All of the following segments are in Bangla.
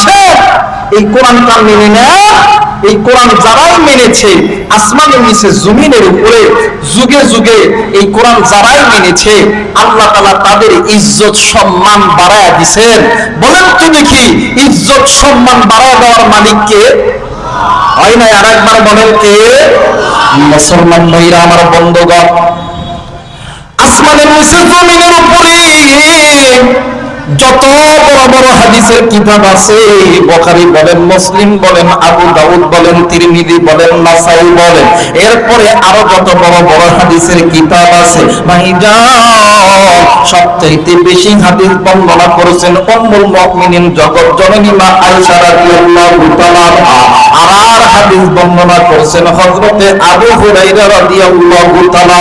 আসেন এই কোরআনটা মেনে নেন এই কোরআন যারাই মেনেছে, আসমানের নিচে, জমিনের উপরে, যুগে যুগে এই কোরআন যারাই মেনেছে, আল্লাহ তালা তাদের ইজ্জত সম্মান বাড়ায় দিছেন। বলেন তো দেখি, ইজ্জত সম্মান বাড়ায় দেওয়ার মালিককে হয় না আর একবার বলেন কে? মুসলমান ভাইরা, আমার বন্ধুগণ আসমানের নিচে জমিনের উপরে যত বড় বড় হাদিসের কিতাব আছে, বখারি বলেন, মুসলিম বলেন, আবু দাউদ বলেন, তিরমিজি বলেন, নাসাই বলেন, এরপরে আরও যত বড় বড় হাদিসের কিতাব আছে ভাইজান সবচাইতে বেশি হাদিস বর্ণনা করেছেন উম্মুল মুমিনিন জগৎ জননী মা আয়েশা রাদিয়াল্লাহু আর হাদিস বর্ণনা করছেন। হযরতে আবু হুরায়রা রাদিয়াল্লাহু তাআলা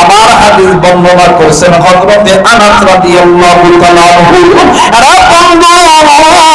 আবার হাদিস বর্ণনা করছেন। হযরতে আনাস রাদিয়াল্লাহু তাআলা এরা বন্ধু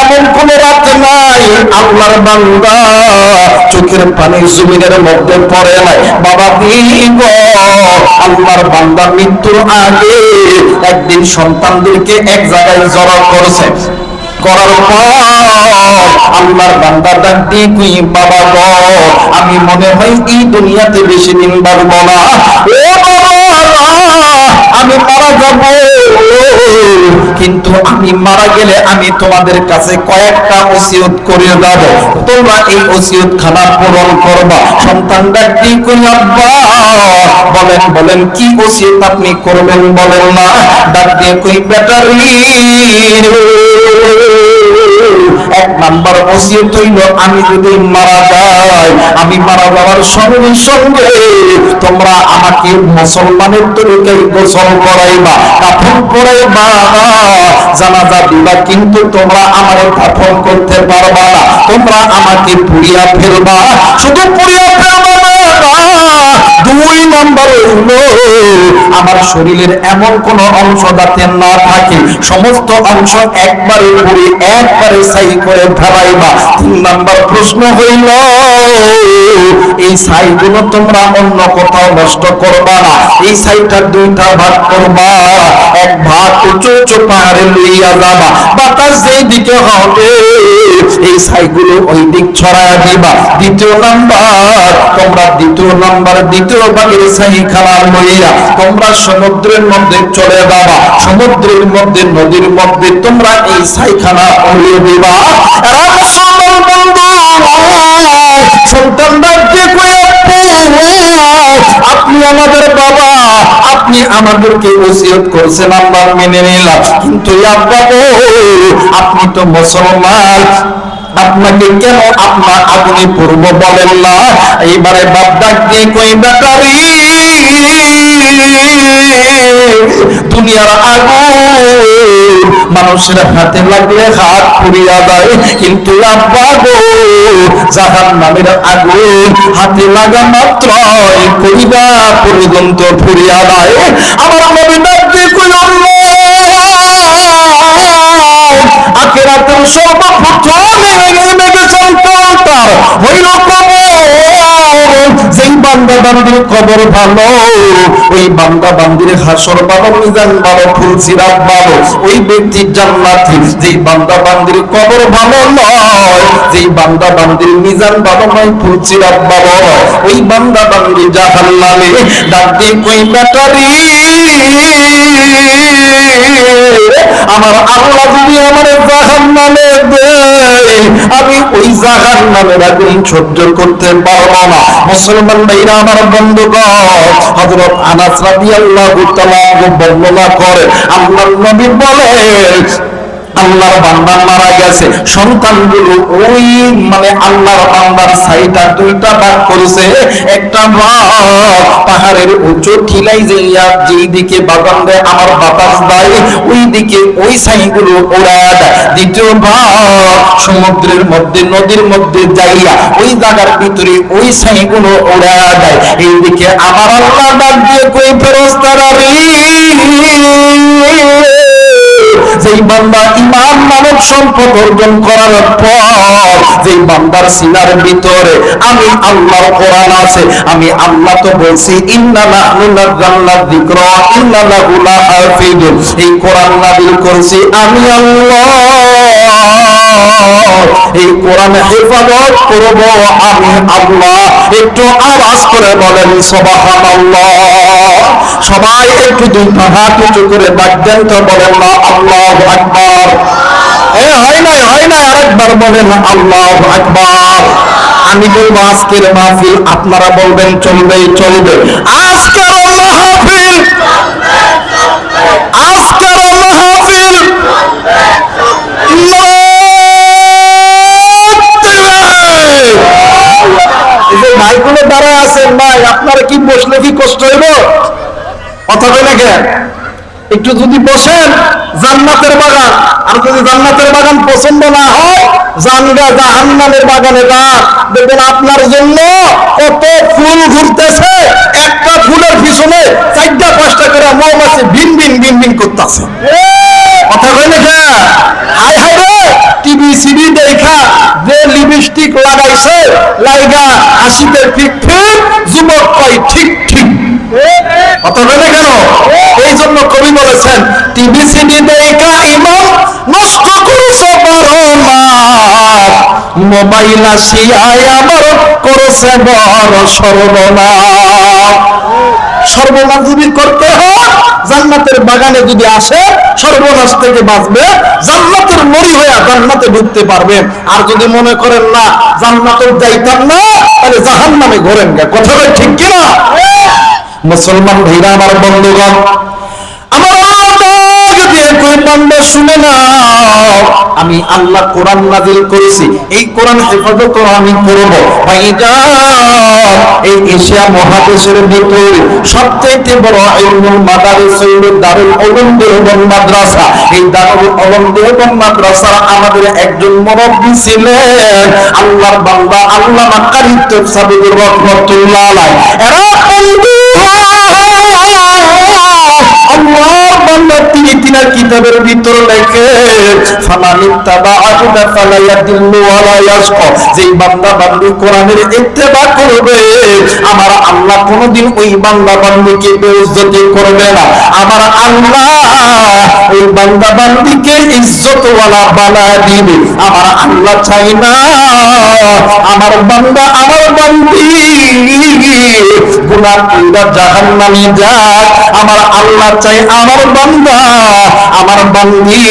এমন কোন রাত নাই। আল্লাহর বান্দা চোখের পানি জমিনের মধ্যে পড়ে নাই। বাবা দিগ আল্লাহর বান্দা মৃত্যুর আগে একদিন সন্তানদেরকে এক জায়গায় জড়ো করেছে। করার পর আল্লাহর বান্দা ডাক দিয়ে বাবা গো, আমি মনে হয় এই দুনিয়াতে বেশি দিন বাড়বো না। ও আমি মারা যাব। কিন্তু আমি মারা গেলে আমি তোমাদের কাছে কয়েকটা ওসিয়ত করে যাব তোমরা এই ওসিয়ত খানা পূরণ করবা। সন্তান ডাক দিয়ে কই আব্বা, বলেন বলেন, কি ওসিয়ত আপনি করবেন বলেন না? ডাক দিয়ে কই ব্যাটারি এক নাম্বার ওসিয়ত হইল, আমি যদি মারা যাই, আমি মারা যাওয়ার সঙ্গে সঙ্গে তোমরা আমাকে মুসলমানের তরিকায় গোসল করাইবা, কাফন করাইবা জানাজা দিবা, কিন্তু তোমরা আমার কাফন করতে পারবা না। তোমরা আমাকে পুড়িয়া ফেলবা। শুধু পুড়িয়া ফেলবা না দুই নম্বর আমার শরীরের এমন কোন অংশ যাতে না থাকে, সমস্ত অংশ একবারে পুরি একবারে সাই করে ঢালাইবা তিন নাম্বার প্রশ্ন হইল এই সাইগুলো তোমরা অন্য কোথাও নষ্ট করবা না। এই সাইটা দুইটা ভাগ করবা। এক ভাগ উঁচু উঁচু পাহাড়ে লইয়া যাবা। বাতাস যেই দিকে হবে, এই সাইগুলো ওই দিক ছড়ায় দিবা। দ্বিতীয় নাম্বার, তোমরা দ্বিতীয় নাম্বার, দ্বিতীয় ভাগের সাই খানা লইয়া তোমরা সমুদ্রের মধ্যে চলে যাবা। সমুদ্রের মধ্যে, নদীর মধ্যে তোমরা এই সাইখানা উড়িয়ে দিবা। বন্ধু আপনি আমাদের বাবা, আপনি আমাদেরকে ওসিয়ত করছেন মেনে নিলাম। কিন্তু আপনি তো মুসলমান। আপনাকে কেন আপনার আগুনে পূর্ব বলেন না? এইবারে বাপ ডাক দিয়ে কই ব্যাটারি দুনিয়ার আগুন। মানুষের হাতে লাগলে হাত পুড়িয়া যায়, কিন্তু জাহান নামের আগুন। হাতে লাগা মাত্র কইবা পর্যন্ত পুড়িয়া যায়। আমার নবী ডাক দিয়ে কই আখেরাতের সর্বপ্রথম হইল কবর। যেই বান্দা বান্দির কবর ভালো, ওই বান্দা বান্দির হাসর ভালো মিজান ভালো ফুলসিরাত ভালো। ওই ব্যক্তির জান্নাতি, যেই বান্দা বান্দির কবর ভালো নয়, যেই বান্দা বান্দির মিজান ভালো নয় ফুলসিরাত ভালো। নয় ওই বান্দা বান্দি জাহান্নামে ডাক দিয়ে কই ব্যাটারি? আমার আল্লাহ যদি আমার জাহান নামে আমি ওই জাহান নামে আগুন সহ্য করতে পারব না। মুসলমান ভাইরা, আমার বন্ধুগণ, হযরত আনাস রাদিয়াল্লাহু তাআলা বর্ণনা করে, আল্লাহর নবী বলেন আল্লাহর বান্দা মারা গেছে। সন্তানগুলো ওই মানে আল্লাহর বান্দার সাইটা দুইটা ভাগ করেছে। একটা ভাগ পাহাড়ের উঁচু টিলাই যাইয়া যেই দিকে বাগান দেয়, আমার বাতাস দেয় ওই দিকে ওই সাইগুলো ওড়ায় দ্বিতীয় ভাগ সমুদ্রের মধ্যে, নদীর মধ্যে যাইয়া ওই জায়গার ভিতরে ওই সাইগুলো ওড়ায় দেয়। এইদিকে আমার আল্লাহ ডাক দিয়ে কই ফেরস্তারা রে? যেই বান্দা ইমান নামক সম্পদ অর্জন করার পর, যেই বান্দার সিনার ভিতরে আমি আল্লাহর কোরআন আছে, আমি আল্লাহ তো বলছি, ইন্না নাহনু নাযালনা যিকরা, ইন্না এই কোরআন নাযিল করেছি আমি আল্লাহ। এই হেফাজত করব আমি আল্লাহ। একটু আওয়াজ করে বলেন সবাই একটু দুই পা হাত করে তো বলেন না আল্লাহ এ, হয় হয় আরেকবার বলেন, আল্লাহ আমি বলব, আজকের মাহফিল আপনারা বলবেন চলবে। চলবে মাহফিল আজকের আপনারা কি বসলে কি কষ্ট হইব? কথা বলে কেন একটু যদি বসেন, জান্নাতের বাগান। আর যদি জান্নাতের বাগান পছন্দ না হয় জানগা জাহান্নামের বাগানে না দেখবেন আপনার জন্য কত ফুল ঘুরতেছে। একটা ফুলের পিছনে চারটা, পাঁচটা করে মৌমাছি ভিন ভিন ভিন ভিন করতেছে। কথা কইলে কে? হাই হাই রে! টিভি, সিডি দেখা যে লিপস্টিক লাগাইছে, লাইগা, হাসিতে ফিক ফিক মোবাইল আসিয়ায় আমার করেছে বড় সর্বনাশ। সর্বনাশ যদি করতে হয়, জান্নাতের বাগানে যদি আসে, সর্বনাশ থেকে বাঁচবে, জান্নাতের মরি হয়ে জান্নাতে ঢুকতে পারবে। আর যদি মনে করেন না, জান্নাতের যাইতাম না, তাহলে জাহান নামে ঘোরেন গা। কথাটা ঠিক কিনা? মুসলমান ভাইরা, আমার বন্ধুগণ আমার আল্লাহ ডাক দিয়ে কই বান্দা শুনে না আমি আল্লাহ কোরআন নাজিল করেছি। এই কোরআন হেফাজত আমি এই এশিয়া মহাদেশের ভিতরে সবচেয়ে বড় মাদারিস দারুল মাদ্রাসা। এই দারুল মাদ্রাসা আমাদের একজন মুরব্বি ছিলেন। আল্লাহর বান্দা আল্লামা কারী তফসাবুর এরা তিনার কিতাবের ভিতর লেখে যেই বান্দা বান্দি কোরআনের ইত্তেবা করবে, আমার আল্লাহ কোনোদিন ওই বান্দা বান্দিকে বেইজ্জতি করবে না। আমার আল্লাহ ওই বান্দা বান্দিকে ইজ্জত ওয়ালা বানায় দিবে। আমার আল্লাহ চাই না আমার বান্দা আমার বান্দি কইরা জাহান্নামে যাক। আমার আল্লাহ চাই আমার বান্দা আমার বান্দি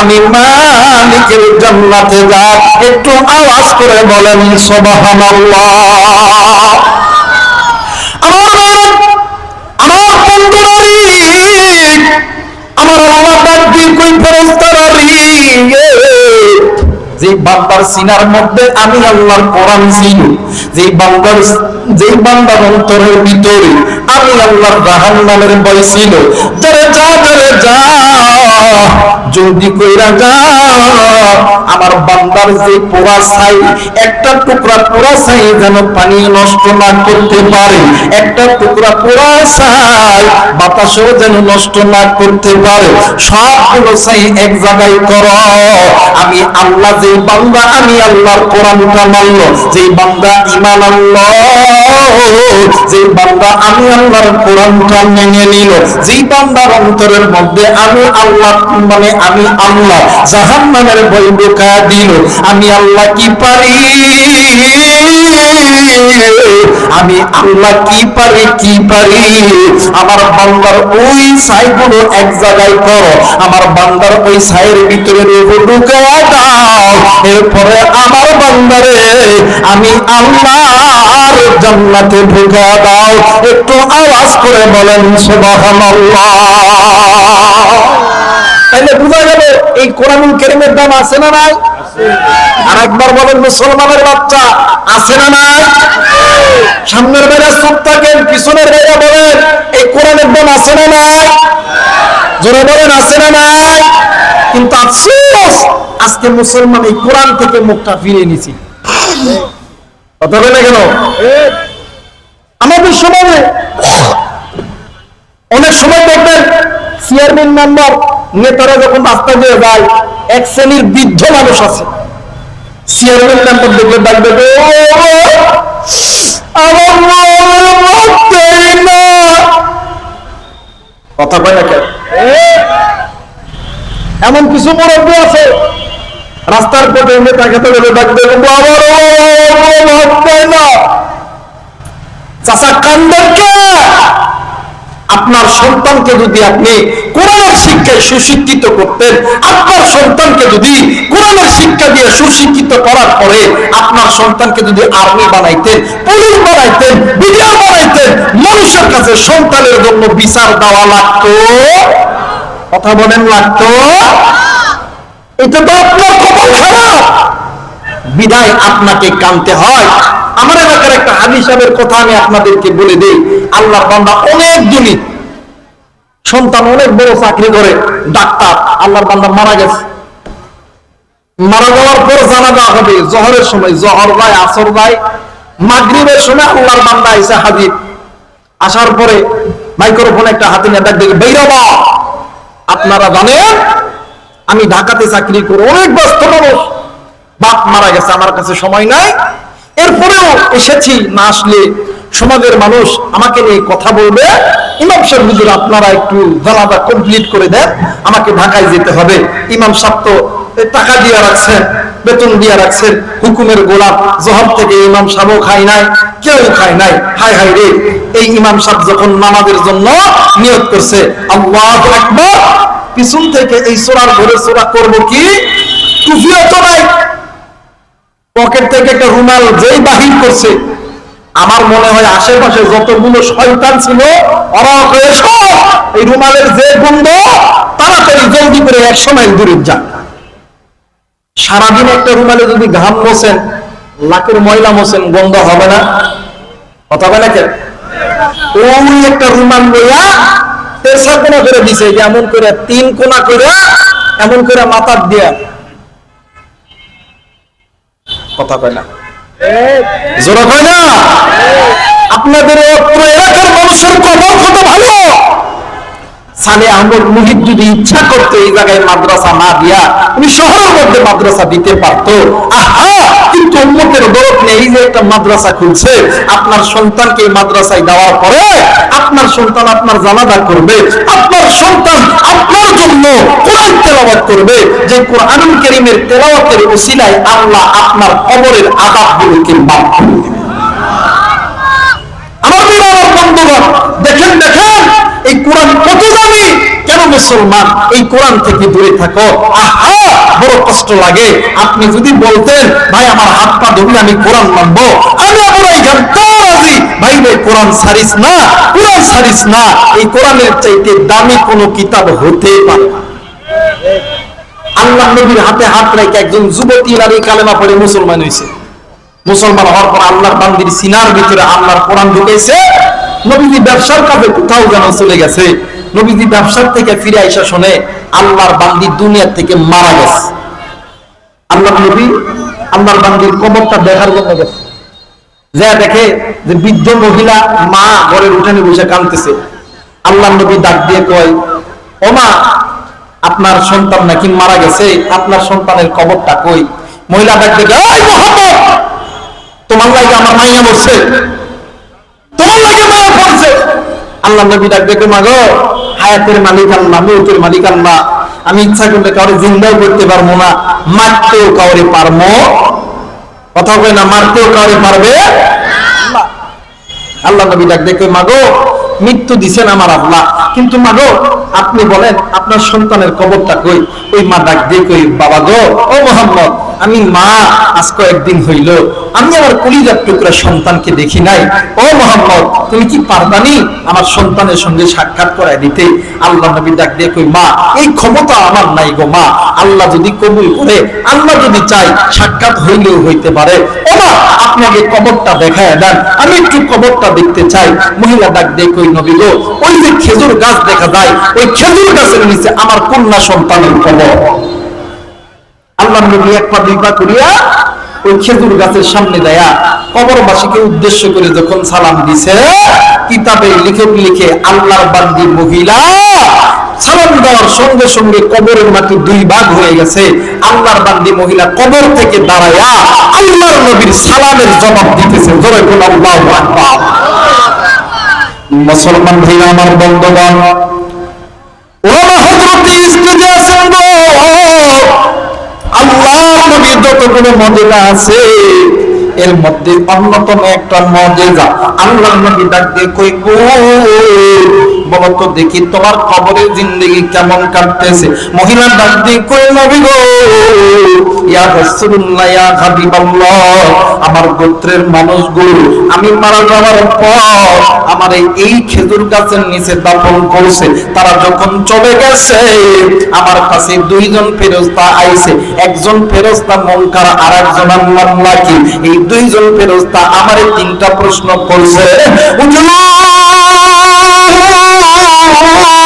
আমি মালিকের জান্নাতে যাক একটু আওয়াজ করে বলেন, সুবহানাল্লাহ। যে বান্দার সিনার মধ্যে আমি আল্লাহর কোরআন ছিল, যে বান্দার যে বান্দার অন্তরের ভিতরে আমি আল্লাহর জাহান্নামের ভয় ছিল যারে যা যারে যা জলদি কইরা যা, আমার বান্দার যে পোড়া ছাই, একটা টুকরা পোড়া ছাই যেন পানি নষ্ট না করতে পারে, একটা টুকরা পোড়া ছাই বাতাসও যেন নষ্ট না করতে পারে, সবগুলো ছাই এক জায়গায় করো। আমি আল্লাহ, যে বান্দা, আমি আল্লাহর কোরআনটা মানল, যে বান্দা ইমান আল্লাহ যে বান্দা আমি আল্লাহর কোরআনটা মেনে নিল যেই বান্দার অন্তরের মধ্যে আমি আল্লাহ মানে আমি আল্লাহ। বই ঢুকা দিল, আমি আল্লাহ কি পারি? আমি আল্লাহ কি পারি কি পারি? আমার বান্দার ওই ছাইগুলো এক জায়গায় করো, আমার বান্দার ওই ছাইয়ের ভিতরে রূপ দাও। এরপরে আমার বান্দারে আমি আল্লাহর জান্নাতে ঢুকা দাও। একটু আওয়াজ করে বলেন, সুবহানাল্লাহ। তাইলে বোঝা গেল এই কোরআনুল কারীমের দাম আছে না নাই? আর একবার বলেন, মুসলমানের বাচ্চা আছে না নাই? সামনের বেলা চুপ থাকেন, পিছনের বেলা বলেন, এই কোরআনের দাম আছে না নাই? জোরে বলেন, আছে না নাই? কিন্তু আফসোস, আজকে মুসলমান এই কোরআন থেকে মুখটা ফিরিয়ে নিছি কথা বলে কেন আমাদের সমাজে অনেক সময় দেখবেন চেয়ারম্যান মেম্বার নেতারা যখন রাস্তা দিয়ে যায় এক শ্রেণির বৃদ্ধ মানুষ আছে। চেয়ারম্যান মেম্বার দেখলে ডাকবে "ও, আমার মনের মধ্যেই না। কথা কয় এমন কিছু মুরব্বী আছে রাস্তার পথে নেতা খেতে গেলে ডাকবে না। চাচা কান্দের কে? আপনার সন্তানকে যদি আপনি কোরআনের শিক্ষায় সুশিক্ষিত করতেন, আপনার সন্তানকে যদি কোরআনের শিক্ষা দিয়ে সুশিক্ষিত করার পরে আপনার সন্তানকে যদি আর্মি বানাইতেন, পুলিশ বানাইতেন বিডিআর বানাইতেন, মানুষের কাছে সন্তানের জন্য বিচার দেওয়া লাগতো? কথা বলেন লাগতো? এটা তো আপনার খবর খারাপ। বিদায় আপনাকে কানতে হয়। আমার এলাকার একটা হাদি সাহেবের কথা আমি আপনাদেরকে বলে দিই। আল্লাহ বান্দা অনেক জনই সন্তান অনেক বড় চাকরি করে, ডাক্তার, আল্লাহর বান্দা মারা গেছে। মারা যাওয়ার পর জানা জানাজা হবে, জহরের সময়, জহর ভাই, আসর ভাই, মাগরিবের সময় আল্লাহর বান্দা এসে হাজির। আসার পরে মাইক্রোফোন একটা হাতে নিয়ে ডাক দেখে বেরোবা আপনারা জানেন, আমি ঢাকাতে চাকরি করি অনেক ব্যস্ত মানুষ। বাপ মারা গেছে, আমার কাছে সময় নাই। এরপরেও এসেছি না আসলে সমাজের মানুষ আমাকে নিয়ে কথা বলবে। ইমাম সাহেব, হুজুর, আপনারা একটু জানাজা কমপ্লিট করে দেন। আমাকে ঢাকায় যেতে হবে। ইমাম সাহেব তো টাকা দিয়ে রাখছেন, বেতন দিয়ে রাখছেন, হুকুমের গোলাপ জহর থেকে ইমাম সাহেবও খায় নাই, কেউ খায় নাই। হাই হাই রে! এই ইমাম সাহেব যখন নামাজের জন্য নিয়োগ করছে, আল্লাহ পিছন থেকে এই সোরার ঘরে সোরা করব কি? টুফিও তো নাই। পকেট থেকে একটা রুমাল যেই বাহির করছে আমার মনে হয় আশেপাশে যতগুলো শয়তান ছিল, ওরা হয়ে এই রুমালের যে গন্ধ তাড়াতাড়ি জলদি করে একশো মাইল দূরে যান সারাদিন একটা রুমালে যদি ঘাম মোছেন লাখের ময়লা মোছেন, গন্ধ হবে না। কথা বলে কেন ওই একটা রুমাল লইয়া তেরসা কোনা করে দিছে এমন করে তিন কোনা করে, এমন করে মাথার দিয়া। কথা কয় না। জোরা হয় না? আপনাদের এলাকার মানুষের কবর ভালো? সালে আহমদ মুহিত যদি ইচ্ছা করতো এই জায়গায় মাদ্রাসা না দিয়া, উনি শহরের মধ্যে মাদ্রাসা দিতে পারতো। আহা! কিন্তু নেই এই যে একটা মাদ্রাসা খুলছে, আপনার সন্তানকে এই মাদ্রাসায় দেওয়ার পরে আপনার সন্তান আপনার জানাজা করবে, আপনার সন্তান আপনার জন্য কোরআন তেলাওয়াত করবে, যে কোরআনুল আল্লাহ আপনার কবরের আযাবগুলোকে মাফ করে দিবে। আমার দেখেন দেখেন, এই কোরআন কত মুসলমান, এই কোরআন থেকে দূরে থাকো। আহা, বড় কষ্ট লাগে। আপনি যদি বলতেন, ভাই, আমার হাত পা ধরলে আমি কোরআন মানবো। আমি আমার এইখান ভাই ভাই, কোরআন সারিস না, কোরআন সারিস না। এই কোরআনের চাইতে দামি কোনো কিতাব হতে পারে আল্লাহ নবীর হাতে হাত রেখে একজন যুবতী নারী কালেমা পড়ে মুসলমান হয়েছে মুসলমান হওয়ার পর আল্লাহর বান্দির সিনার ভিতরে আল্লাহর কোরআন ঢুকেছে নবীজি ব্যবসার কাজে কোথাও যেন চলে গেছে। নবীজি ব্যবসার থেকে ফিরে আইসা শুনে আল্লাহর বান্দি দুনিয়া থেকে মারা গেছে। আল্লাহ নবী আল্লাহর বান্দির কবরটা দেখার জন্য গেছে। যা দেখে যে বৃদ্ধ মহিলা মা ঘরের উঠানে বসে কাঁদতেছে। আল্লাহ নবী ডাক দিয়ে কয়, ও মা, আপনার সন্তান নাকি মারা গেছে? আপনার সন্তানের কবরটা কই? মহিলা ডাক দেখে তোমার লাগে আমার মাইয়া মরছে। তোমার লাগে মায়া পড়ছে। আল্লাহ নবী ডাক দেখে মাগো হায়াতের মালিক আল্লাহ মৌতের মালিক আল্লাহ আমি ইচ্ছা করলে কাউরে জিন্দাও করতে পারব না, মারতেও কাউরে পারব। কথা কই না, মারতেও কাউরে পারবে আল্লাহ নবী ডাক দেখে, মাগো, মৃত্যু দিছেন আমার আল্লাহ। কিন্তু মাগো, আপনি বলেন, আপনার সন্তানের কবরটা কই? ওই মা ডাক কই, বাবা গো, ও মোহাম্মদ আমি মা আজ কয়েকদিন হইল, আমি আমার কলিজার টুকরা সন্তানকে দেখি নাই। ও মোহাম্মদ, তুমি কি পারবানি আমার সন্তানের সঙ্গে সাক্ষাৎ করায় দিতে? আল্লাহ নবী ডাক দিয়ে কই মা, এই ক্ষমতা আমার নাই গো মা। আল্লাহ যদি কবুল করে, আল্লাহ যদি চাই সাক্ষাৎ হইলেও হইতে পারে। ও মা, আপনাকে কবরটা দেখায় দেন। আমি একটু কবরটা দেখতে চাই। মহিলা ডাক দিয়ে কই নবী গো, ওই যে খেজুর গাছ দেখা যায়, ওই খেজুর গাছের নিচে আমার কন্যা সন্তানের কবর। আল্লাহ নবী এক পা দুই পা করিয়া ওই খেজুর গাছের সামনে দেয়া কবরবাসীকে উদ্দেশ্য করে যখন সালাম দিছে, কিতাবে লেখক লিখে আল্লাহর বান্দি মহিলা সালাম দেওয়ার সঙ্গে সঙ্গে কবরের মাটি দুই ভাগ হয়ে গেছে। আল্লাহর বান্দি মহিলা কবর থেকে দাঁড়ায়া আল্লাহর নবীর সালামের জবাব দিতেছে। জোরে কোন আল্লাহু মুসলমান ভাই আমার বন্ধুগণ নবীর মজেদা আছে। এর মধ্যে অন্যতম একটা মজেদা আল্লাহ নবী ডাক দিয়ে কই দেখি তোমার জিন্দগি কেমন কাটতেছে। ডাক দিয়ে ইয়া রাসূলুল্লাহ, ইয়া হাবিবাল্লাহ, আমার গোত্রের মানুষগুলো, আমি মারা যাওয়ার পর আমার এই- এই খেজুর গাছের নিচে দাফন করছে। তারা যখন চলে গেছে, আমার কাছে দুইজন ফেরস্তা আইছে। একজন ফেরস্তা মনকার আর একজন আল্লাহ নাকি। এই দুইজন ফেরস্তা আমারে তিনটা প্রশ্ন করছে Oh,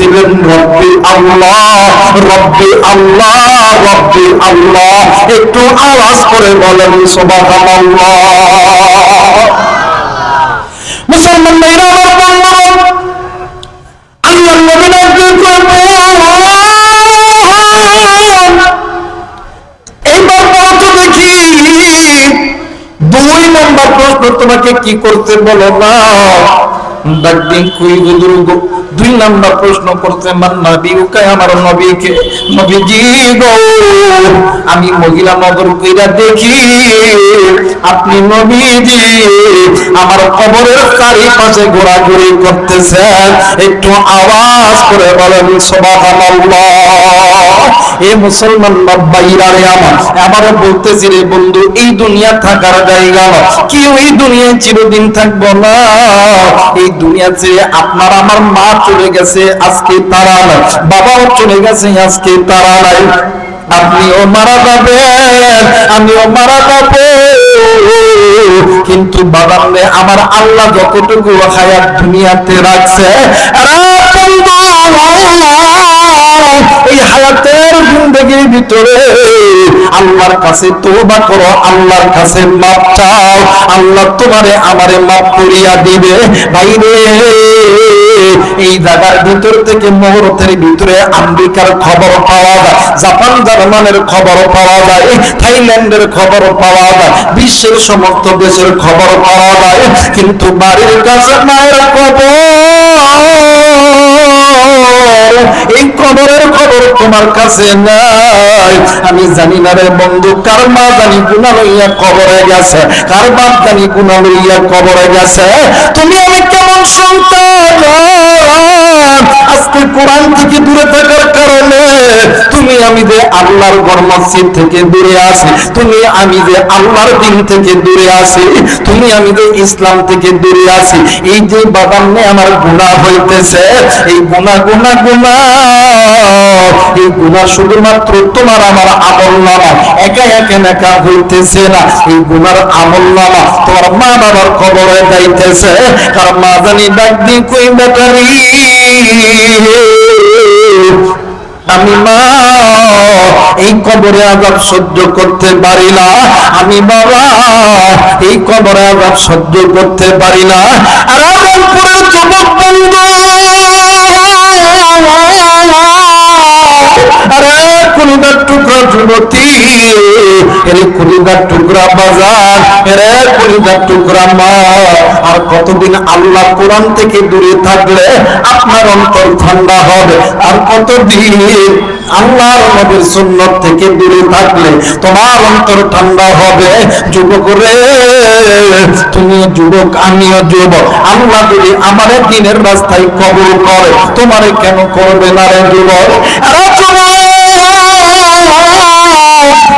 বলতেছিলেন রব্বি আল্লাহ রব্বি আল্লাহ রব্বি আল্লাহ। একটু আওয়াজ করে বলেন, সুবহানাল্লাহ। মুসলমান মেয়েরা আমার এইবার বলো তো দেখি, দুই নম্বর প্রশ্ন তোমাকে কি করতে বলো না? দুই নাম্বার প্রশ্ন করতে মান নবী উকায় আমার নবীকে? নবীজি গো, আমি মহিলা নজর কইরা দেখি, আপনি নবীজি, আমার কবরের চারিপাশে ঘোরাঘুরি করতেছেন। একটু আওয়াজ করে বলেন, সুবহানাল্লাহ। এ মুসলমান বাইরা রে আমার আবারও বলতেছি রে বন্ধু, এই দুনিয়া থাকার জায়গা না কেউ এই দুনিয়ায় চিরদিন থাকব না। এই দুনিয়া দুনিয়াতে আপনার, আমার মা চলে গেছে, আজকে তারা নাই। বাবাও চলে গেছে, আজকে তারা নাই। আপনিও মারা যাবেন, আমিও মারা যাব। কিন্তু বাবার নে আমার আল্লাহ যতটুকু হায়াত দুনিয়াতে রাখছে এই হায়াতের জিন্দগির ভিতরে আল্লাহর কাছে তোবা করো, আল্লাহর কাছে মাপ চাও। আল্লাহ তোমারে আমারে মাপ করিয়া দিবে। বাইরে এই জায়গার ভিতর থেকে মুহূর্তের ভিতরে আমেরিকার খবর পাওয়া যায়, জাপান জার্মানের খবর পাওয়া যায়, থাইল্যান্ডের খবর পাওয়া যায়, বিশ্বের সমস্ত দেশের খবর পাওয়া যায়, কিন্তু বাড়ির কাছে মায়ের খবর এই খবরের খবর তোমার কাছে নাই। আমি জানি না রে বন্ধু, কার মা জানি গুণা লইয়া কবরে গেছে, কার বাপ জানি গুণা লইয়া কবরে গেছে। তুমি আমি কেমন সন্তান? আজকে কোরআন থেকে দূরে থাকার কারণে তুমি আমি যে আল্লাহর ঘর থেকে দূরে আছি তুমি আমি যে আল্লাহর দিন থেকে দূরে আছি তুমি আমি যে ইসলাম থেকে দূরে আছি এই যে বাবার নে আমার গুনাহ হইতেছে, এই গুনাহ গুনাহ গুনাহ এই গুনাহ শুধুমাত্র তোমার আমার আমল নামা। একা একা একা হইতেছে না। এই গুনার আমল নামা তোমার মা বাবার খবরে যাইতেছে। মা জানি ডাক কই বেটারি আমি মা, এই কবরে আজাব সহ্য করতে পারি আমি বাবা, এই কবরে আজাব সহ্য করতে পারি না। আর যুবক বন্ধু। কুলিদার টুকরা যুবতী এরে কুলিদার টুকরা বাজার, এরে কুলিদার টুকরা মা, আর কতদিন আল্লাহ কোরআন থেকে দূরে থাকলে আপনার অন্তর ঠান্ডা হবে, আর কতদিন আল্লাহর নবীর সুন্নত থেকে দূরে থাকলে তোমার অন্তর ঠান্ডা হবে, যুবক রে, তুমি যুবক, আমিও যুবক, আল্লাহ যদি আমার দিনের রাস্তায় কবর করে, তোমারে কেন করবে না রে যুবক? আরে যুবক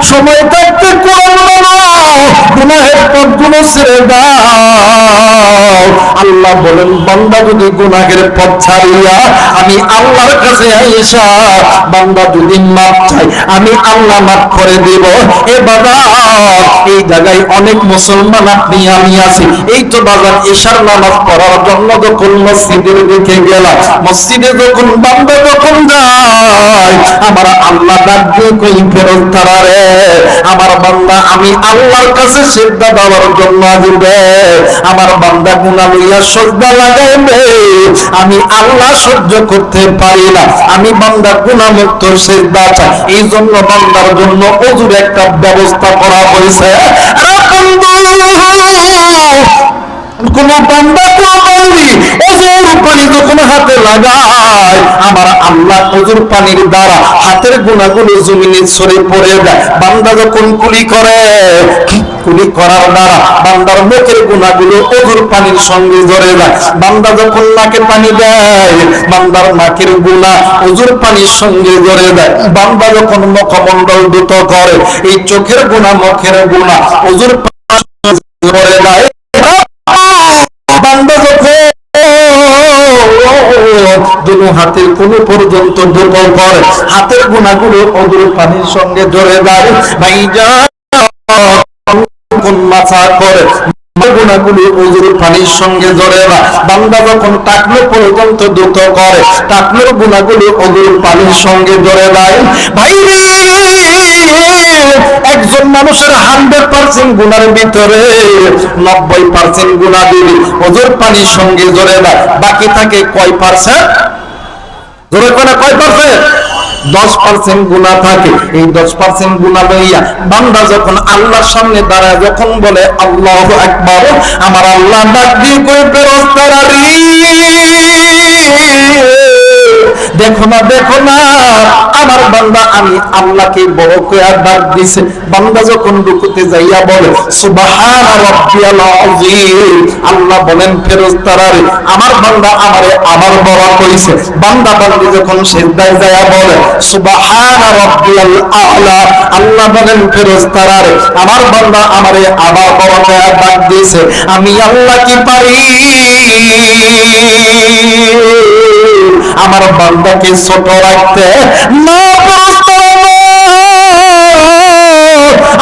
সময় থাকতে গুনাহের পর গুণ ছেড়ে দাও। আল্লাহ বলেন, বান্দা যদি গুনাহের পথ ছাড়িয়া আমি আল্লাহর কাছে আইসা বান্দা যদি মাপ চাই আমি আল্লাহ মাফ করে দেব। এ বাবা এই জায়গায় অনেক মুসলমান আপনি, আমি আছি। এই তো বাজার এশার নামাজ পড়ার জন্য যখন মসজিদের দিকে গেলাম, মসজিদে যখন বান্দা যখন যায়, আমার আল্লাহ ডাক দিয়ে কই ফেরত তারা রে? আমার বান্দা, আমি আল্লাহর কাছে শ্রদ্ধা দেওয়ার জন্য আমার বান্দা গুণা লইয়া সজ্জা লাগাইবে। আমি আল্লাহ সহ্য করতে পারি না। আমি বান্দা গুণামুক্ত সেদ্ধা চাই। এই জন্য বান্দার জন্য অজুর একটা ব্যবস্থা করা হয়েছে। কোন বান্দা কোন অজুর পানি যখন হাতে আমার আল্লাহ পানির দ্বারা হাতের গুণাগুলো জমিনে ছড়ে পড়ে যায়। বান্দা যখন কুলি করে কুলি করার দ্বারা বান্দার মুখের গুণাগুলো পানির সঙ্গে জড়ে যায়। বান্দা যখন নাকে পানি দেয়, বান্দার নাকের গুণা অজুর পানির সঙ্গে জড়ে দেয় বান্দা যখন মুখমণ্ডল দুটো করে, এই চোখের গুণা, মুখের গুণা অজুর পানি দেয় হাতের কোনো পর্যন্ত দুর্বল করে হাতের গুণাগুলো অদূর পানির সঙ্গে জড়ে যায়। কোন মাথা করে না। ভাই একজন মানুষের হান্ড্রেড পার্সেন্ট গুণার ভিতরে নব্বই পার্সেন্ট গুণা দিবি ওজুর পানির সঙ্গে জড়ে দেয় বাকি থাকে কয় পার্সেন্ট? জোরে করে কয় পার্সেন্ট দশ পার্সেন্ট গুণা থাকে। এই দশ পার্সেন্ট গুণা লইয়া বান্দা যখন আল্লাহর সামনে দাঁড়ায়, যখন বলে, আল্লাহ একবার আমার আল্লাহ ডাক দিয়ে দেখো না দেখো না, আমার বান্দা, আমি আল্লাহকে বড় করে ডাক দিছে। বান্দা যখন রুকুতে যাইয়া বলে, সুবহান রাব্বিয়াল আযীম আল্লাহ বলেন, ফেরেশতারা আমার বান্দা আমারে আবার বড় কইছে। বান্দা বান্দি যখন সিজদায় যাইয়া বলে, সুবহান রাব্বিয়াল আ'লা আল্লাহ বলেন, ফেরেশতারা আমার বান্দা আমারে আবার বড় করে ডাক দিছে। আমি আল্লাহ কি পারি? আমার বান্দাকে ছোট রাখতে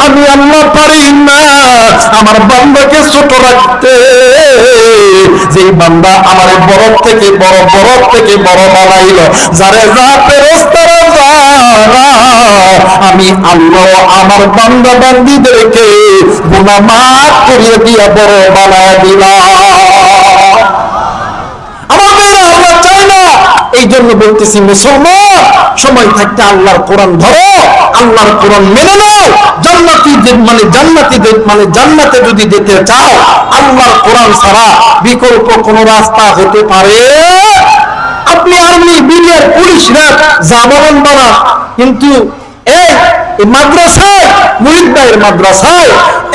আমি আল্লাহ পারি না, আমার বান্দাকে ছোট রাখতে। যে বান্দা আমার বড় থেকে বড় বড় থেকে বড় বানাইল, যারে যা ফেরেশতারা যারা আমি আল্লাহ আমার বান্দা বান্দিদেরকে গুনাহ মাফ করিয়ে দিয়া বড় বানায় দিলাম আমাদের আল্লাহ চায় না এই জন্য বলতেছি, মুসলমান, সময় থাকতে আল্লাহর কোরআন ধরো, আল্লাহর কোরআন মেনে নাও, জান্নাতি মানে জান্নাতি মানে জান্নাতে যদি যেতে চাও, আল্লাহর কোরআন ছাড়া বিকল্প কোন রাস্তা হতে পারে। আপনি আর্মি বিলিয়ার পুলিশ র্যাব যা বলেন বানা কিন্তু এই মাদ্রাসায় ভাইয়ের মাদ্রাসায়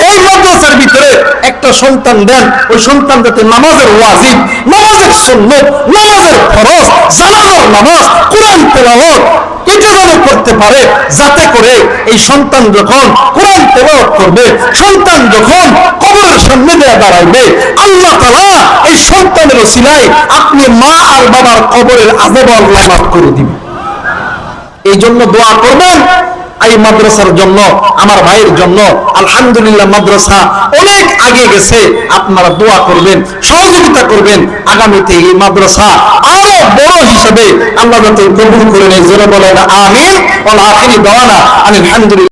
এই মাদ্রাসার ভিতরে একটা সন্তান দেন, ওই সন্তান যাতে নামাজের ওয়াজিব, নামাজের সুন্নত, নামাজের ফরজ জানাজার নামাজ, কোরআন তেলাওয়াত এটা যেন করতে পারে, যাতে করে এই সন্তান যখন কোরআন তেলাওয়াত করবে, সন্তান যখন কবরের সামনে দেয়া দাঁড়াইবে, আল্লাহ তাআলা এই সন্তানের ওসিলায় আপনি মা আর বাবার কবরের আজাব আল্লাহ মাফ করে দিবে এই জন্য দোয়া করবেন এই মাদ্রাসার জন্য, আমার ভাইয়ের জন্য, আলহামদুলিল্লাহ মাদ্রাসা অনেক আগে গেছে। আপনারা দোয়া করবেন, সহযোগিতা করবেন। আগামীতে এই মাদ্রাসা আরও বড় হিসেবে আল্লাহ কবুল করে নেই জোরে বলেন, আমিন। আলহামদুলিল্লাহ।